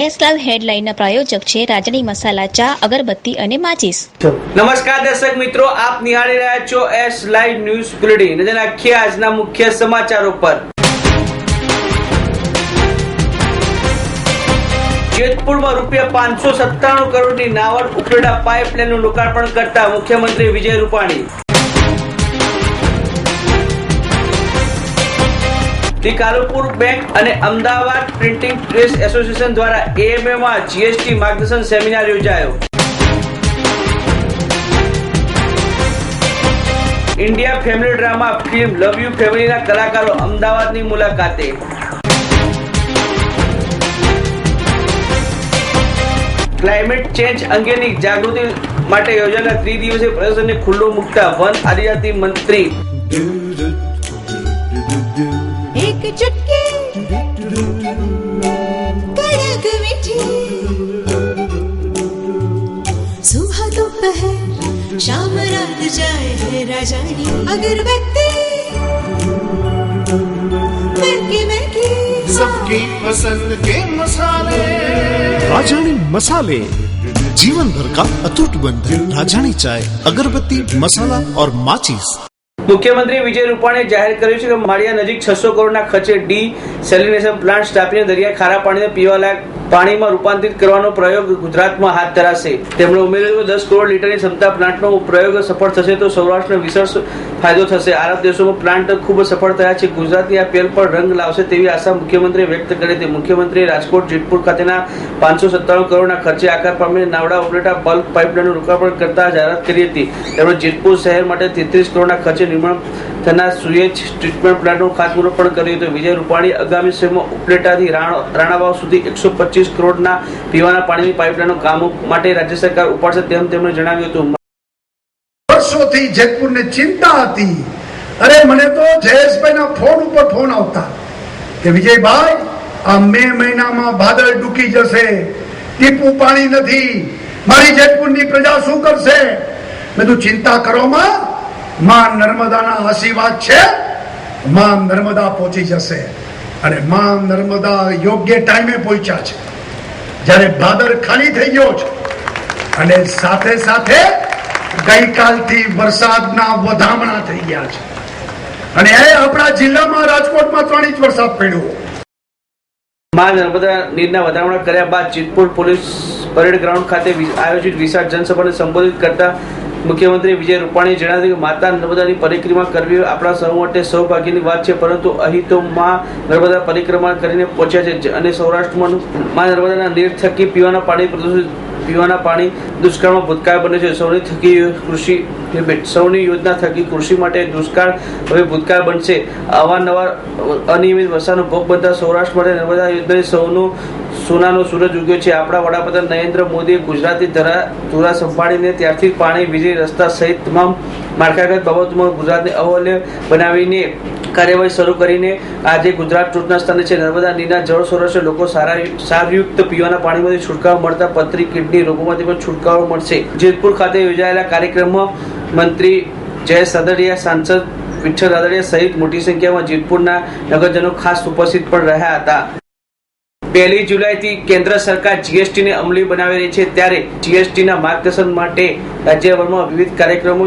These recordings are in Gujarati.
એસ લાઈવ હેડલાઇનના પ્રાયોજક છે રાજની મસાલા ચા, અગરબત્તી અને માચીસ. નમસ્કાર દર્શક મિત્રો, આપ નિહાળી રહ્યા છો એસ લાઈવ ન્યૂઝ બુલેટિન. નજર નાખીએ આજના મુખ્ય સમાચારો પર. જેતપુરમાં રૂપિયા પાંચસો સત્તાણું કરોડની નાવડ ઉપલેટા પાઇપલાઇનનું લોકાર્પણ કરતા મુખ્યમંત્રી વિજય રૂપાણી. ધી કાલુપુર બેંક અને અમદાવાદ પ્રિન્ટિંગ પ્રેસ એસોસિએશન દ્વારા AMA માં જીએસટી માર્ગદર્શન સેમિનાર યોજાયો. India family drama film love you ફેમિલીના કલાકારો અમદાવાદની મુલાકાતે. ક્લાઇમેટ ચેન્જ અંગેની જાગૃતિ માટે યોજાયેલા ત્રિદિવસીય પ્રદર્શનને ખુલ્લો મૂકતા વન આદિજાતિ મંત્રી. एक चुटकी कड़क मीठी। सुबह दोपहर शाम रात जाए है राजानी। अगरबत्ती महकी महकी सबकी पसंद के मसाले। राजानी मसाले। जीवन भर का अटूट बंधन राजानी चाय अगरबत्ती मसाला और माचिस। મુખ્યમંત્રી વિજય રૂપાણીએ જાહેર કર્યું છે કે માળિયા નજીક છસો કરોડના ખર્ચે ડી સેલિનેશન પ્લાન્ટ સ્થાપીને દરિયા ખારા પાણીને પીવાલાયક પાણીમાં રૂપાંતરિત કરવાનો પ્રયોગ ગુજરાતમાં હાથ ધરાશે. તેમણે ઉમેર્યું કે દસ કરોડ લીટરની ક્ષમતા પ્લાન્ટનો પ્રયોગ સફળ થશે તો સૌરાષ્ટ્રને વિશેષ ફાયદો થશે. આરબ દેશોમાં પ્લાન્ટ ખૂબ સફળ થયા છે. ગુજરાતની આ પહેલ પર રંગ લાવશે તેવી આશા મુખ્યમંત્રીએ વ્યક્ત કરી હતી. મુખ્યમંત્રીએ રાજકોટ, જેતપુર ખાતેના પાંચસો સત્તાણું કરોડના ખર્ચે આકાર પામીને નાવડા, ઉપલેટા, બલ્ક પાઇપલાઇનનું લોકાર્પણ કરતા જાહેરાત કરી હતી. તેમણે જેતપુર શહેર માટે તેત્રીસ કરોડના ખર્ચે નિર્માણ થનાર સુએજ ટ્રીટમેન્ટ પ્લાન્ટનું ખાતમુહૂર્ત પણ કર્યું હતું. વિજય રૂપાણી આગામી સમયમાં ઉપલેટાથી રાણ- રાણાવાવ સુધી એકસો પચીસ કરોડના પીવાના પાણીની પાઇપલાઇનનું કામ માટે રાજ્ય સરકાર ઉપાડશે તેમ તેમણે જણાવ્યું હતું. વર્ષોથી જેતપુરને ચિંતા હતી. અરે મને તો જયેશભાઈના ફોન ઉપર ફોન આવતા. કે વિજયભાઈ, આ મે મહિનામાં ભાદર ડૂકી જશે. ટીપુ પાણી નથી. મારી જેતપુરની પ્રજા શું કરશે? મેં તું ચિંતા કરો માં માં નર્મદાના આશીર્વાદ છે. માં નર્મદા પહોંચી જશે. અને માં નર્મદા યોગ્ય ટાઈમે પહોંચ્યા છે. જ્યારે ભાદર ખાલી થઈ ગયો છે અને સાથે સાથે ગઈકાલથી વરસાદના વધામણા થઈ ગયા છે. અને એ આપણા જિલ્લામાં રાજકોટમાં ત્રણ ઇંચ વરસાદ પડ્યો. માં નર્મદા નીરના વધામણા કર્યા બાદ ચિતપુર પોલીસ પરેડ ગ્રાઉન્ડ ખાતે આયોજિત વિશાળ જનસભાને સંબોધિત કરતા મુખ્યમંત્રી વિજય રૂપાણીએ જણાવ્યું કે માતા નર્મદાની પરિક્રમા કરવી આપણા સૌ માટે સૌભાગ્યની વાત છે, પરંતુ અહીં તો માં નર્મદા પરિક્રમા કરીને પહોંચ્યા છે. અને સૌરાષ્ટ્રમાં માં નર્મદાના નીર થકી પીવાના પાણી પ્રદૂષિત પીવાના પાણી દુષ્કાળમાં ભૂતકાળ બને છે. સૌની થકી કૃષિ સૌની યોજના થકી કૃષિ માટે દુષ્કાળ હવે ભૂતકાળ બનશે. અવારનવાર અનિયમિત વરસાદનો ભોગ બનતા સૌરાષ્ટ્ર માટે નર્મદા યોજનાની સૌનો સોનાનો સૂરજ ઉગ્યો છે. આપણા વડાપ્રધાન નરેન્દ્ર મોદીએ ગુજરાતી ધરા, ધુરા સંભાળીને ત્યારથી પાણી, વીજળી, રસ્તા સહિત તમામ માળખાગત બાબતોમાં ગુજરાતને અવલ્ય બનાવીને કાર્યવાહી શરૂ કરીને આજે ગુજરાત ટોચના સ્થાને છે. નર્મદા નીના જળ સૌરાષ્ટ્ર લોકો સારા સારયુક્ત પીવાના પાણીમાંથી છુટકારો મળતા પથરી કિડની રોગોમાંથી પણ છુટકારો મળશે. જેતપુર ખાતે યોજાયેલા કાર્યક્રમમાં મંત્રી જય સદડિયા, સાંસદ વિઠ્ઠલ રાદડિયા સહિત મોટી સંખ્યામાં જેતપુરના નગરજનો ખાસ ઉપસ્થિત પણ રહ્યા હતા. પહેલી જુલાઈથી કેન્દ્ર સરકાર જીએસટી ને અમલી બનાવી રહી છે. ત્યારે જીએસટી ના માર્ગદર્શન માટે રાજ્યભરમાં વિવિધ કાર્યક્રમો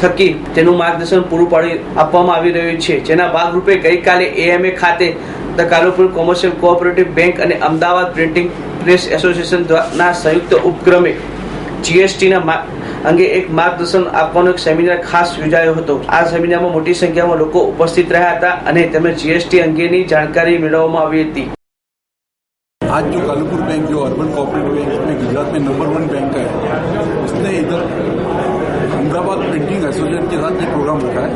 થકી તેનું માર્ગદર્શન પૂરું પાડી આપવામાં આવી રહ્યું છે. જેના ભાગરૂપે ગઈકાલે એએમએ ખાતે the Kalupur commercial cooperative bank અને અમદાવાદ પ્રિન્ટિંગ પ્રેસ એસોસિએશન ના સંયુક્ત ઉપક્રમે જીએસટીના અંગે એક માર્ગદર્શન આપવાનો એક સેમિનાર ખાસ યોજાયો હતો. આ સેમિનારમાં મોટી સંખ્યામાં લોકો ઉપસ્થિત રહ્યા હતા અને તેમને જીએસટી અંગેની જાણકારી મેળવવામાં આવી હતી. आज जो कालूपुर बैंक जो अर्बन कोऑपरेटिव बैंक में गुजरात में नंबर वन बैंक है, उसने इधर अहमदाबाद प्रिंटिंग एसोसिएशन के साथ ये प्रोग्राम रखा है।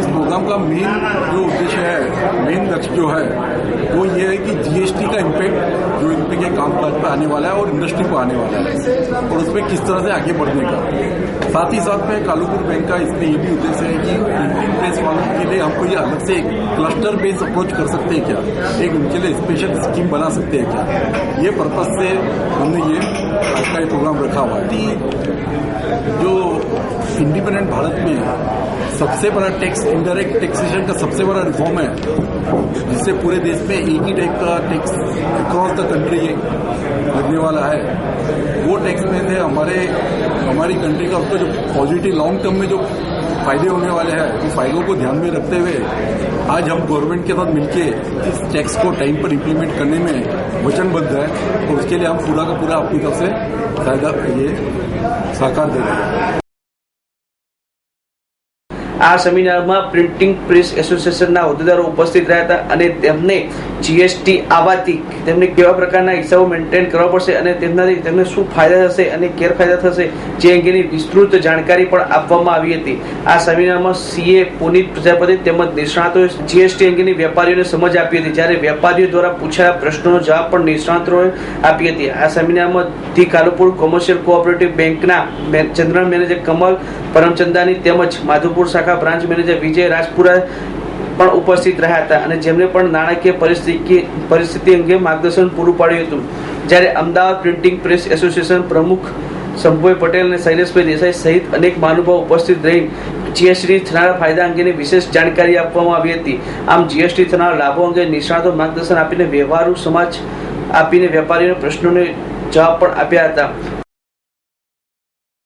इस प्रोग्राम का मेन जो उद्देश्य है मेन लक्ष्य जो है वो ये है कि जीएसटी का इम्पैक्ट जो इनके के काम काज पर आने वाला है और इंडस्ट्री पर आने वाला है। और उसमें किस तरह से आगे बढ़ने का। साथ ही साथ में कालूपुर बैंक का इसमें ये भी उद्देश्य है कि प्रिंटिंग प्रेस वालों के लिए हमको ये अलग से एक क्लस्टर बेस्ड अप्रोच कर सकते हैं क्या? एक उनके लिए स्पेशल स्कीम बना सकते हैं क्या? ये पर्पज से हमने ये आज का ये प्रोग्राम रखा हुआ है। कि जो इंडिपेंडेंट भारत में सबसे बड़ा टैक्स इनडायरेक्ट टैक्सेशन का सबसे बड़ा रिफॉर्म है, जिससे पूरे देश में एक ही टाइप का टैक्स अक्रॉस द कंट्री लगने वाला है। वो टैक्स में से हमारे, हमारी कंट्री का उसका जो पॉजिटिव लॉन्ग टर्म में जो फ़ायदे होने वाले हैं, उन तो फायदों को ध्यान में रखते हुए आज हम गवर्नमेंट के साथ मिलकर इस टैक्स को टाइम पर इम्प्लीमेंट करने में वचनबद्ध है और उसके लिए हम पूरा का पूरा अपनी तरफ़ से फ़ायदा, ये साकार दे रहे हैं। આ સેમિનારમાં પ્રિન્ટિંગ પ્રેસ એસોસિએશનના હોદ્દેદારો ઉપસ્થિત રહ્યા હતા અને તેમને જીએસટી આવવાથી તેમને કેવા પ્રકારના હિસાબો મેન્ટેન કરવા પડશે અને તેમનાથી તેમને શું ફાયદા થશે અને ગેરફાયદા થશે જે અંગેની વિસ્તૃત જાણકારી પણ આપવામાં આવી હતી. આ સેમિનારમાં સીએ પુનિત પ્રજાપતિ તેમજ નિષ્ણાતોએ જીએસટી અંગેની વેપારીઓને સમજ આપી હતી, જ્યારે વેપારીઓ દ્વારા પૂછાયેલા પ્રશ્નોનો જવાબ પણ નિષ્ણાતોએ આપી હતી. આ સેમિનારમાં ધી કાલુપુર કોમર્શિયલ કોઓપરેટિવ બેંકના જનરલ મેનેજર કમલ પરમચંદાની તેમજ માધુપુર શાખા બ્રાન્ચ મેનેજર વિજય રાજપુરા પણ ઉપસ્થિત રહ્યા હતા અને જેમણે પણ નાણાકીય પરિસ્થિતિ અંગે માર્ગદર્શન પૂરું પાડ્યું હતું. જ્યારે અમદાવાદ પ્રિન્ટિંગ પ્રેસ એસોસિએશન પ્રમુખ શંભુભાઈ પટેલ અને શૈલેષભાઈ દેસાઈ સહિત અનેક મહાનુભાવ ઉપસ્થિત રહી જીએસટી થનારા ફાયદા અંગેની વિશેષ જાણકારી આપવામાં આવી હતી. આમ જીએસટી થનારા લાભો અંગે નિષ્ણાતો માર્ગદર્શન આપીને વ્યવહારુ સમાજ આપીને વેપારીઓના પ્રશ્નોને જવાબ પણ આપ્યા હતા.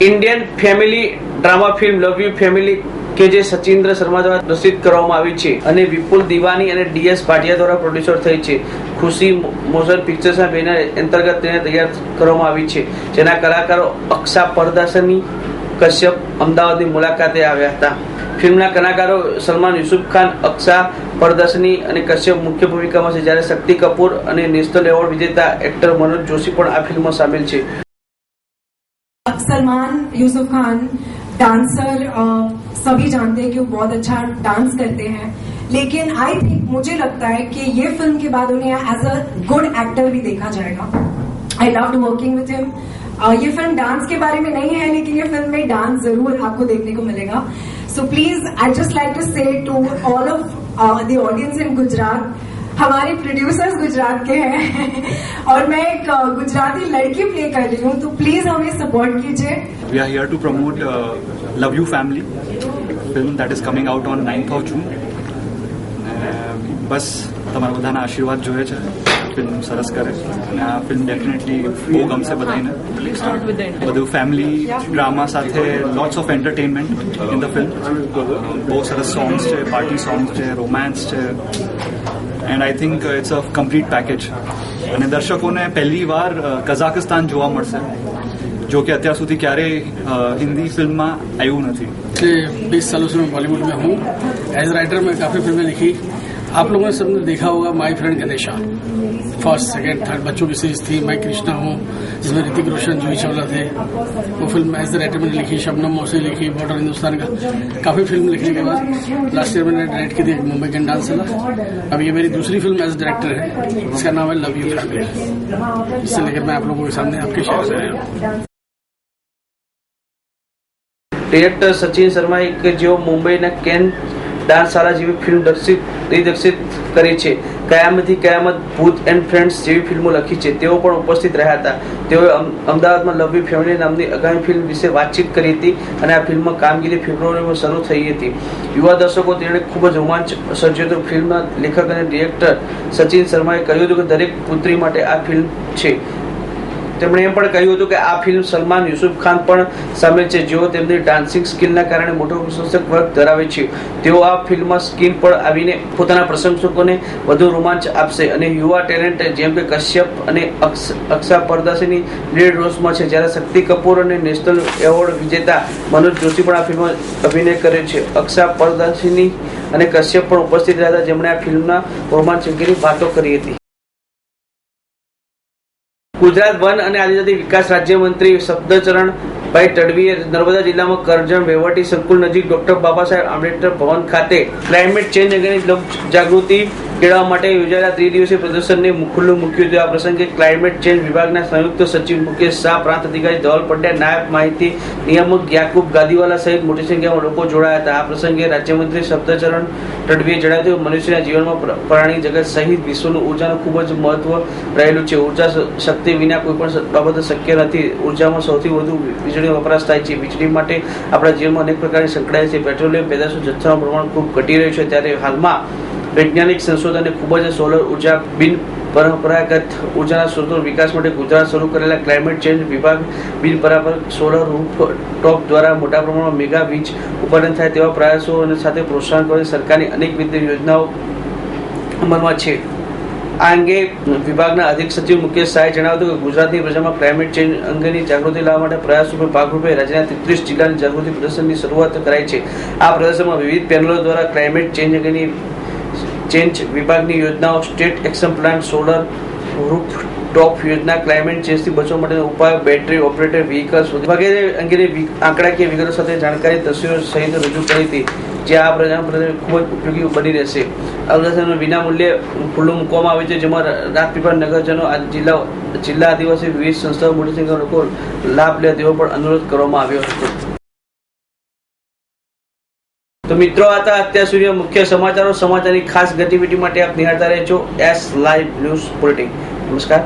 Indian family drama film love you family કે જે સચિન્દ્ર શર્મા દ્વારા પ્રસિદ્ધ કરવામાં આવી છે અને વિપુલ દિવાની અને ડીએસ ભાટિયા દ્વારા પ્રોડ્યુસર થઈ છે. ખુશી મોશન પિક્ચર્સના બેનર અંતર્ગત તેને તૈયાર કરવામાં આવી છે. જેના કલાકારો અક્ષા પરદાસની કશ્યપ અમદાવાદની મુલાકાતે આવ્યા હતા. ફિલ્મના કલાકારો સલમાન યુસુફ ખાન, અક્ષા પરદર્શની અને કશ્યપ મુખ્ય ભૂમિકામાં છે. જ્યારે શક્તિ કપૂર અને નેશનલ એવોર્ડ વિજેતા એક્ટર મનોજ જોશી પણ આ ફિલ્મમાં સામેલ છે. સલમાન, યુસુફ ખાન डांसर सभी जानते हैं कि वो बहुत अच्छा डांस करते हैं। लेकिन आई थिंक मुझे लगता है कि ये फ़िल्म के बाद उन्हें एज अ गुड एक्टर भी देखा जाएगा। I love working with him ये फ़िल्म डांस के बारे में नहीं है, लेकिन ये फ़िल्म में डांस ज़रूर आपको देखने को मिलेगा। So please I just like to say to all of the audience in Gujarat हमारे प्रोड्यूसर्स गुजरात के हैं और मैं एक अ, गुजराती लड़की प्ले कर रही हूँ तो प्लीज हमें सपोर्ट कीजिए We are here to promote uh, Love You Family film that is coming out on 9th of June. Uh, બસ તમારા બધાના આશીર્વાદ જોઈએ છે ફિલ્મ સરસ કરે અને આ ફિલ્મ ડેફિનેટલી બહુ ગમશે બધાને બધું ફેમિલી ડ્રામા સાથે lots of entertainment in the film બહુ સરસ સોંગ્સ છે પાર્ટી સોંગ્સ છે રોમાન્સ છે and I think it's a complete package અને દર્શકોને પહેલી વાર કઝાકસ્તાન જોવા મળશે जो कि अत्यार सुधी क्यारे हिंदी फिल्म में आयु नहीं बीस सालों से मैं बॉलीवुड में हूँ एज राइटर मैं काफ़ी फिल्में लिखी आप लोगों ने सबने देखा होगा my friend Ganesha first second third बच्चों की सीरीज थी मैं कृष्णा हूँ जिसमें ऋतिक रोशन जूही चावला थे वो फिल्म एज राइटर मैंने लिखी शबनम मौसी लिखी बॉर्डर हिंदुस्तान का काफ़ी फिल्म लिखने के बाद लास्ट ईयर मैंने डायरेक्ट की थी मुंबई कैन डांस चला अब ये मेरी दूसरी फिल्म एज डायरेक्टर है इसका नाम है लव यू फैमिली इससे लेकर मैं आप लोगों के सामने आपके शेयर से आया हूँ ડિરેક્ટર સચિન શર્માએ કે જેઓ મુંબઈના કેન ડાન્સ શાળા જેવી ફિલ્મ દર્શિત દિગ્દર્શિત કરી છે. કયામતથી કયામત ભૂત એન્ડ ફ્રેન્ડ્સ જેવી ફિલ્મો લખી છે. તેઓ પણ ઉપસ્થિત રહ્યા હતા. તેઓએ અમદાવાદમાં લવ ફેમિલી નામની આગામી ફિલ્મ વિશે વાતચીત કરી હતી અને આ ફિલ્મમાં કામગીરી ફેબ્રુઆરીમાં શરૂ થઈ હતી. યુવા દર્શકો તેણે ખૂબ જ રોમાંચ સર્જ્યો હતો. ફિલ્મના લેખક અને ડિરેક્ટર સચિન શર્માએ કહ્યું હતું કે દરેક પુત્રી માટે આ ફિલ્મ છે. તેમણે એમ પણ કહ્યું હતું કે આ ફિલ્મ સલમાન યુસુફ ખાન પણ સામે છે. જેઓ તેમની ડાન્સિંગ સ્કિલના કારણે મોટો પ્રશંસક વર્ગ ધરાવે છે. તેઓ આ ફિલ્મમાં સ્ક્રીન પર આવીને પોતાના પ્રશંસકોને વધુ રોમાંચ આપશે અને યુવા ટેલેન્ટ જેમ કે કશ્યપ અને અક્ષ- પરદાસીની લીડ રોસમાં છે. જ્યારે શક્તિ કપૂર અને નેશનલ એવોર્ડ વિજેતા મનોજ જોશી પણ આ ફિલ્મમાં અભિનય કર્યો છે. અક્ષા પરદાસીની અને કશ્યપ પણ ઉપસ્થિત રહ્યા હતા. જેમણે આ ફિલ્મના રોમાંચ અંગેની વાતો કરી હતી. ગુજરાત વન અને આદિજાતિ વિકાસ રાજ્યમંત્રી શબ્દચરણ ભાઈ તડવીએ નર્મદા જિલ્લામાં કરજણ વહીવટી સંકુલ નજીક ડોક્ટર બાબા સાહેબ આંબેડકર ભવન ખાતે ક્લાઇમેટ ચેન્જ અંગેની જાગૃતિ ખેડવા માટે યોજાયેલા ત્રિદિવસીય પ્રદર્શનને ખુલ્લું મૂક્યું હતું. આ પ્રસંગે ક્લાઇમેટ ચેન્જ વિભાગના સંયુક્ત સચિવ મુકેશ શાહ, પ્રાંત અધિકારી ધવલ પંડ્યા નાયબ માહિતી નિયામક યાકુબ ગાદીવાલા સહિત મોટી સંખ્યામાં લોકો જોડાયા હતા. આ પ્રસંગે રાજ્યમંત્રી શબ્દચરણ તડવીએ જણાવ્યું મનુષ્યના જીવનમાં પ્રાણી જગત સહિત વિશ્વનું ઉર્જાનું ખૂબ જ મહત્વ રહેલું છે. ઊર્જા શક્તિ વિના કોઈ પણ બાબત શક્ય નથી. ઉર્જામાં સૌથી વધુ વીજળીનો વપરાશ થાય છે. વીજળી માટે આપણા જીવનમાં અનેક પ્રકારની સંકળાય છે. પેટ્રોલિયમ પેદાશો જથ્થાનું પ્રમાણ ખૂબ ઘટી રહ્યું છે. ત્યારે હાલમાં વૈજ્ઞાનિક સંશોધને ખૂબ જ સોલર ઊર્જા બિન પરંપરાગત ઉર્જાના સ્ત્રોતો વિકાસ માટે ગુજરાત શરૂ કરેલા ક્લાઇમેટ ચેન્જ વિભાગ બિન પરંપરાગત સોલર રૂફ ટોપ દ્વારા મોટા પ્રમાણમાં મેગા વીજ ઉત્પાદન થાય તેવા પ્રયાસો અને સાથે પ્રોત્સાહન કરી સરકારની અનેકવિધ યોજનાઓ અમલમાં છે. આ અંગે વિભાગના અધિક સચિવ મુકેશ શાહે જણાવ્યું કે ગુજરાતની પ્રજામાં ક્લાઇમેટ ચેન્જ અંગેની જાગૃતિ લાવવા માટે પ્રયાસરૂપે ભાગરૂપે રાજ્યના તેત્રીસ જિલ્લાની જાગૃતિ પ્રદર્શનની શરૂઆત કરાઈ છે. આ પ્રદર્શનમાં વિવિધ પેનલો દ્વારા ક્લાઇમેટ ચેન્જ અંગેની ચેન્જ વિભાગની યોજનાઓ state action plan solar roof top યોજના, ક્લાઇમેટ ચેન્જથી બચવા માટેના ઉપાયો, બેટરી ઓપરેટર વ્હીકલ્સ વગેરે અંગેની આંકડાકીય વિગતો સાથે જાણકારી તસવીરો સહિત રજૂ કરી હતી, જે આ પ્રજાના ખૂબ જ ઉપયોગી બની રહેશે. આ પ્રદર્શનનું વિનામૂલ્યે ખુલ્લું મૂકવામાં આવે છે, જેમાં રાજપીપળા નગરજનો આ જિલ્લા જિલ્લા આદિવાસી વિવિધ સંસ્થાઓ, મોટી સંખ્યામાં લોકો લાભ લે તેવો પણ અનુરોધ કરવામાં આવ્યો હતો. તો મિત્રો આતા અત્યાર સુધી મુખ્ય સમાચારો. સમાચારની ખાસ ગતિવિધિ માટે આપ નિહાળતા રહેજો. એસ લાઈવ ન્યૂઝ પોલિટિક નમસ્કાર.